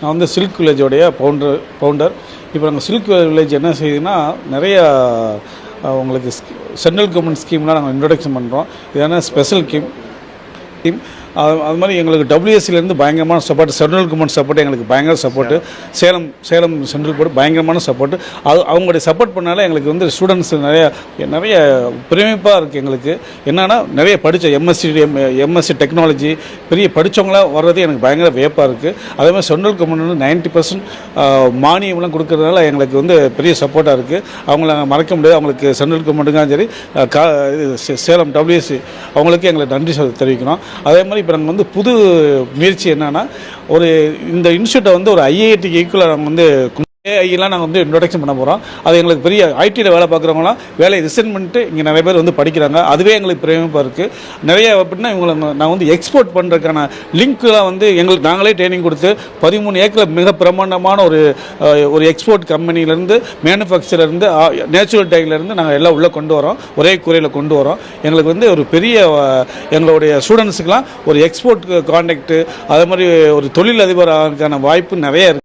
நான் வந்து silk வில்லேஜோடைய founder founder இப்போ நாங்கள் சில்க் வில்லேஜ் என்ன செய்யுதுன்னா நிறைய உங்களுக்கு சென்ட்ரல் கவர்மெண்ட் ஸ்கீம்லாம் நாங்கள் இன்ட்ரடக்ஷன் பண்ணுறோம் இதெல்லாம் ஸ்பெஷல் ஸ்கீம் ஸ்கீம் அது அது மாதிரி எங்களுக்கு டபிள்யூஎஸ்சிலேருந்து பயங்கரமான சப்போர்ட் சென்ட்ரல் கவர்மெண்ட் சப்போர்ட் எங்களுக்கு பயங்கர support Salem Salem central board பயங்கரமான சப்போர்ட்டு அது அவங்களுடைய சப்போர்ட் பண்ணால எங்களுக்கு வந்து ஸ்டூடெண்ட்ஸ் நிறைய நிறைய பிரமிப்பாக இருக்குது எங்களுக்கு. என்னென்னா நிறைய படித்த எம்எஸ்சி எம்எஸ்சி டெக்னாலஜி பெரிய படித்தவங்களாம் வர்றது எனக்கு பயங்கர வியப்பாக இருக்குது அதே மாதிரி சென்ட்ரல் கவர்மெண்ட் வந்து நைன்ட்டி பர்சன்ட் மானியம்லாம் கொடுக்குறதுனால எங்களுக்கு வந்து பெரிய சப்போர்ட்டாக இருக்குது அவங்கள நாங்கள் மறக்க முடியாது. அவங்களுக்கு சென்ட்ரல் கவர்மெண்ட்டுக்கும் சரி கா இது சே- சேலம் டபிள்யூஎஸ்சி அவங்களுக்கு எங்களுக்கு நன்றி தெரிவிக்கணும். அதே மாதிரி இப்போ நாங்கள் வந்து புது முயற்சி என்னன்னா ஒரு இந்த இன்ஸ்டியூட்டை வந்து ஒரு ஐஐடிக்கு ஈக்குவலாக நம்ம வந்து ஏஐலாம் நாங்கள் வந்து இன்ட்ரொடக்ஷன் பண்ண போகிறோம் அது எங்களுக்கு பெரிய ஐடியில் வேலை பார்க்குறவங்களாம் வேலையை ரிசைன் பண்ணிட்டு இங்கே நிறைய பேர் வந்து படிக்கிறாங்க. அதுவே எங்களுக்கு பிரேமிப்பாக இருக்குது நிறைய அப்படின்னா இவங்களை நான் வந்து எக்ஸ்போர்ட் பண்ணுறதுக்கான லிங்க்லாம் வந்து எங்களுக்கு நாங்களே ட்ரைனிங் கொடுத்து பதிமூணு ஏக்கர் மிக பிரமாண்டமான ஒரு ஒரு எக்ஸ்போர்ட் கம்பெனிலேருந்து மேனுஃபேக்சர்லேருந்து நேச்சுரல் டைலேருந்து நாங்கள் எல்லாம் உள்ளே கொண்டு வரோம். ஒரே குறையில் கொண்டு வரோம். எங்களுக்கு வந்து ஒரு பெரிய எங்களுடைய ஸ்டூடெண்ட்ஸுக்கெலாம் ஒரு எக்ஸ்போர்ட் கான்டாக்ட் அதே மாதிரி ஒரு தொழில் அதிபர் ஆகிறதுக்கான வாய்ப்பு நிறைய இருக்குது